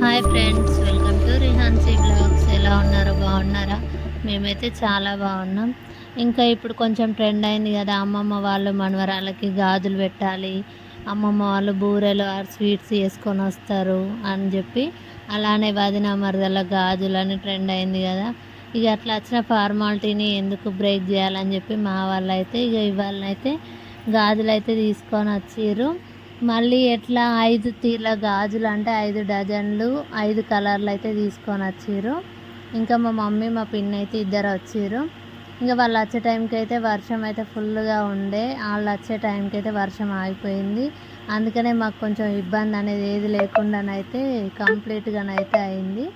Hi friends welcome to Rihansi blogs. ఎలా ఉన్నారు? బాగున్నారా? మేమైతే చాలా బాగున్నాం. ఇంకా ఇప్పుడు కొంచెం ట్రెండ్ అయింది కదా అమ్మమ్మ వాళ్ళు మనవరాలకి గాజులు పెట్టాలి అమ్మమ్మ వాళ్ళు బూరెలు ఆర్ స్వీట్స్ చేసుకొని వస్తారు అని చెప్పి అలానే వదిన మరదల గాజులు అని ట్రెండ్ అయింది కదా. ఇక అట్లా వచ్చిన ఫార్మాలిటీని ఎందుకు బ్రేక్ చేయాలని చెప్పి మా వాళ్ళు అయితే ఇక ఇవాళనైతే గాజులు అయితే తీసుకొని వచ్చిర్రు. మళ్ళీ ఎట్లా ఐదు తీర్ల గాజులు అంటే ఐదు డజన్లు ఐదు కలర్లు అయితే తీసుకొని వచ్చిర్రు. ఇంకా మా మమ్మీ మా పిన్ని అయితే ఇద్దరు వచ్చిర్రు. ఇంకా వాళ్ళు వచ్చే టైంకి అయితే వర్షం అయితే ఫుల్గా ఉండే. వాళ్ళు వచ్చే టైంకి అయితే వర్షం ఆగిపోయింది. అందుకనే మాకు కొంచెం ఇబ్బంది అనేది ఏది లేకుండానైతే కంప్లీట్గానైతే అయింది.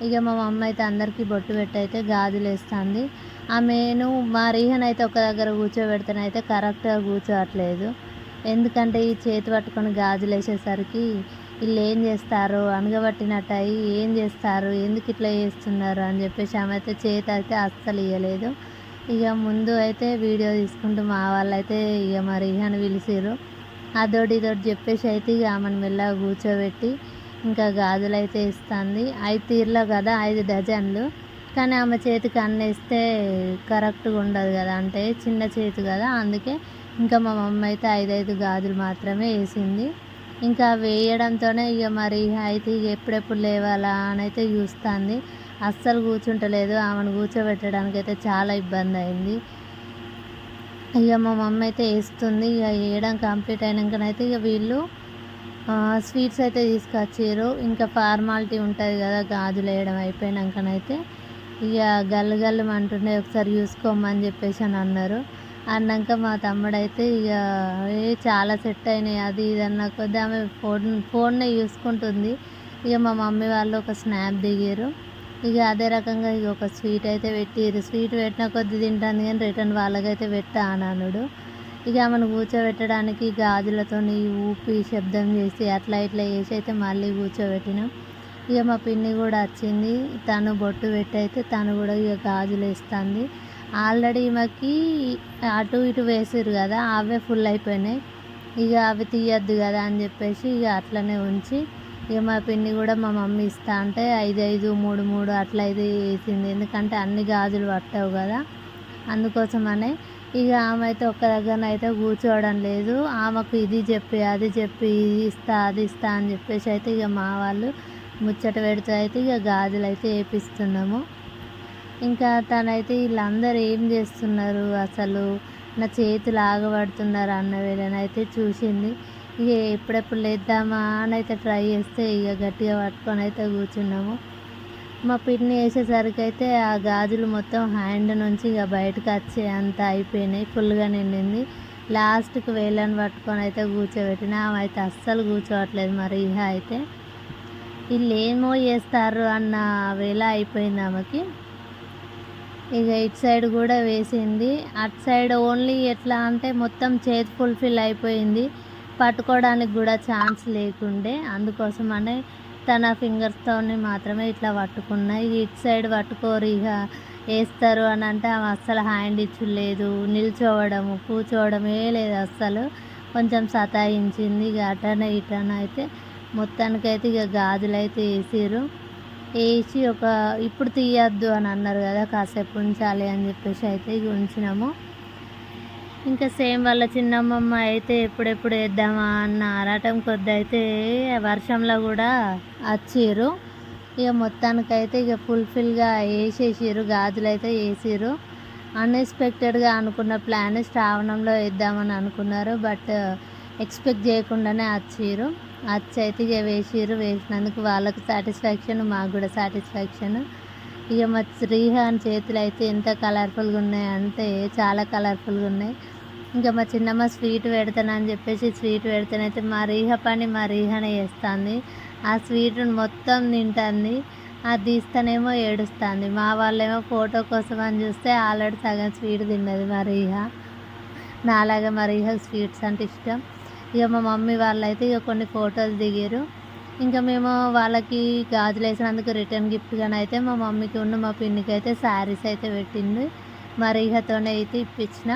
ఇక మా మమ్మ అయితే అందరికీ బొట్టు పెట్టి అయితే గాజులు వేస్తుంది. ఆమెను మా రీహన్ అయితే ఒక దగ్గర కూర్చోబెడితేనైతే కరెక్ట్గా కూర్చోవట్లేదు. ఎందుకంటే ఈ చేతి పట్టుకొని గాజులు వేసేసరికి వీళ్ళు ఏం చేస్తారు? అనగబట్టినట్టు ఏం చేస్తారు? ఎందుకు ఇట్లా చేస్తున్నారు? అని చెప్పేసి ఆమె అయితే చేతి అయితే అస్సలు ఇవ్వలేదు ఇక ముందు అయితే వీడియో తీసుకుంటూ మా వాళ్ళు అయితే ఇక మరి అని పిలిచిర్రు అదోటి ఇదోటి చెప్పేసి అయితే ఇక ఆమెను మెల్లగా కూర్చోబెట్టి ఇంకా గాజులు అయితే ఇస్తుంది. ఐదు తీర్లో కదా ఐదు డజన్లు. కానీ ఆమె చేతికి అన్నేస్తే కరెక్ట్గా ఉండదు కదా. అంటే చిన్న చేతి కదా. అందుకే ఇంకా మా మమ్మీ అయితే ఐదైదు గాజులు మాత్రమే వేసింది. ఇంకా వేయడంతోనే ఇక మరి అయితే ఇక ఎప్పుడెప్పుడు లేవాలా అని అయితే చూస్తుంది. అస్సలు కూర్చుంటలేదు. ఆమెను కూర్చోబెట్టడానికి అయితే చాలా ఇబ్బంది అయింది ఇక మా మమ్మీ అయితే వేస్తుంది. ఇక వేయడం కంప్లీట్ అయినాకనైతే ఇక వీళ్ళు స్వీట్స్ అయితే తీసుకొచ్చారు ఇంకా ఫార్మాలిటీ ఉంటుంది కదా గాజులు వేయడం అయిపోయినాకనైతే ఇక గల్లు గల్లు అంటుండే ఒకసారి చూసుకోమని చెప్పేసి అని అన్నారు. అన్నాక మా తమ్ముడు అయితే ఇక ఏ చాలా సెట్ అయినాయి అది ఇది అన్న కొద్ది ఆమె ఫోన్ ఫోన్నే చూసుకుంటుంది. ఇక మా మమ్మీ వాళ్ళు ఒక స్నాప్ దిగారు. ఇక అదే రకంగా ఇక ఒక స్వీట్ అయితే పెట్టిరు. స్వీట్ పెట్టిన కొద్ది తింటాను కానీ రిటర్న్ వాళ్ళకైతే పెట్టా అన్నాడు. ఇక ఆమెను కూర్చోబెట్టడానికి గాజులతో ఊపి శబ్దం చేసి అట్లా ఇట్లా చేసి అయితే మళ్ళీ కూర్చోబెట్టినాం. ఇక మా పిన్ని కూడా వచ్చింది. తను బొట్టు పెట్టి అయితే తను కూడా ఇక గాజులు వేస్తుంది. ఆల్రెడీ మాకి అటు ఇటు వేసారు కదా అవే ఫుల్ అయిపోయినాయి. ఇక అవి తీయద్దు కదా అని చెప్పేసి ఇక అట్లనే ఉంచి ఇక మా పిన్ని కూడా మా మమ్మీ ఇస్తా అంటే ఐదు ఐదు మూడు మూడు అట్లా అయితే వేసింది. ఎందుకంటే అన్ని గాజులు పట్టావు కదా అందుకోసమనే ఇక ఆమె అయితే ఒక్క దగ్గర అయితే కూర్చోవడం లేదు. ఆమెకు ఇది చెప్పి అది చెప్పి ఇది ఇస్తా అది ఇస్తా అని చెప్పేసి అయితే ఇక మా వాళ్ళు ముచ్చట పెడితే అయితే ఇక గాజులు అయితే వేపిస్తున్నాము. ఇంకా తనైతే వీళ్ళందరూ ఏం చేస్తున్నారు? అసలు నా చేతులు ఆగబడుతున్నారు అన్న వేళనైతే చూసింది. ఇక ఎప్పుడెప్పుడు లేద్దామా అని అయితే ట్రై చేస్తే ఇక గట్టిగా పట్టుకొని అయితే కూర్చున్నాము. మా పిన్ని వేసేసరికి అయితే ఆ గాజులు మొత్తం హ్యాండ్ నుంచి ఇక బయటకు వచ్చే అంత అయిపోయినాయి ఫుల్గా నిండింది. లాస్ట్కి వేళ్ళని పట్టుకొని అయితే కూర్చోబెట్టిన ఆమె అయితే అస్సలు కూర్చోవట్లేదు మరి ఇహ అయితే. వీళ్ళు ఏమో చేస్తారు అన్న వేళ అయిపోయింది ఆమెకి. ఇక ఇటు సైడ్ కూడా వేసింది. అటు సైడ్ ఓన్లీ ఎట్లా అంటే మొత్తం చేతి ఫుల్ఫిల్ అయిపోయింది. పట్టుకోవడానికి కూడా ఛాన్స్ లేకుండే. అందుకోసం అనే తన ఫింగర్స్తోనే మాత్రమే ఇట్లా పట్టుకున్నాయి ఇటు సైడ్ పట్టుకోరు ఇక వేస్తారు అని అంటే ఆమె అస్సలు హ్యాండ్ ఇచ్చలేదు నిల్చోవడము కూర్చోవడమే లేదు అస్సలు. కొంచెం సతాయించింది. ఇక అటన ఇటన అయితే మొత్తానికైతే ఇక గాజులు అయితే వేసారు వేసి ఒక ఇప్పుడు తీయద్దు అని అన్నారు కదా కాసేపు ఉంచాలి అని చెప్పేసి అయితే ఇక ఉంచినాము. ఇంకా సేమ్ వాళ్ళ చిన్నమ్మమ్మ అయితే ఎప్పుడెప్పుడు వేద్దామా అన్న ఆరాటం కొద్ది అయితే వర్షంలో కూడా వచ్చిర్రు ఇక మొత్తానికైతే ఇక ఫుల్ఫిల్గా వేసేసిర్రు గాజులు అయితే వేసారు అన్ఎక్స్పెక్టెడ్గా అనుకున్న ప్లాన్ శ్రావణంలో వేద్దామని అనుకున్నారు బట్ ఎక్స్పెక్ట్ చేయకుండానే వచ్చారు వచ్చి అయితే ఇక వేసిర్రు వేసినందుకు వాళ్ళకు సాటిస్ఫాక్షన్ మాకు కూడా సాటిస్ఫాక్షన్. ఇక మా శ్రీహాన్ చేతులు అయితే ఎంత కలర్ఫుల్గా ఉన్నాయి అంటే చాలా కలర్ఫుల్గా ఉన్నాయి. ఇంకా మా చిన్నమ్మ స్వీట్ పెడతానని చెప్పేసి స్వీట్ పెడతానైతే మా రీహ పని మా రీహనే చేస్తుంది. ఆ స్వీట్ మొత్తం తింటుంది. అది తీస్తానేమో ఏడుస్తుంది. మా వాళ్ళేమో ఫోటో కోసం అని చూస్తే ఆల్రెడీ సగం స్వీట్ తిన్నది మా రీహ. నాలాగా మా రీహ స్వీట్స్ అంటే ఇష్టం. ఇక మా మమ్మీ వాళ్ళు అయితే ఇక కొన్ని ఫోటోలు దిగారు. ఇంకా మేము వాళ్ళకి గాజులు వేసినందుకు రిటర్న్ గిఫ్ట్గానే అయితే మా మమ్మీకి ఉన్న మా పిన్నికి అయితే శారీస్ అయితే పెట్టింది. మరి ఇకతోనే అయితే ఇప్పించిన.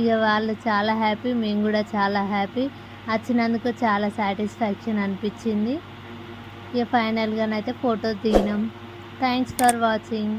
ఇక వాళ్ళు చాలా హ్యాపీ మేము కూడా చాలా హ్యాపీ. వచ్చినందుకు చాలా సాటిస్ఫాక్షన్ అనిపించింది. ఇక ఫైనల్గానైతే ఫోటో దిగినాం. Thanks for watching.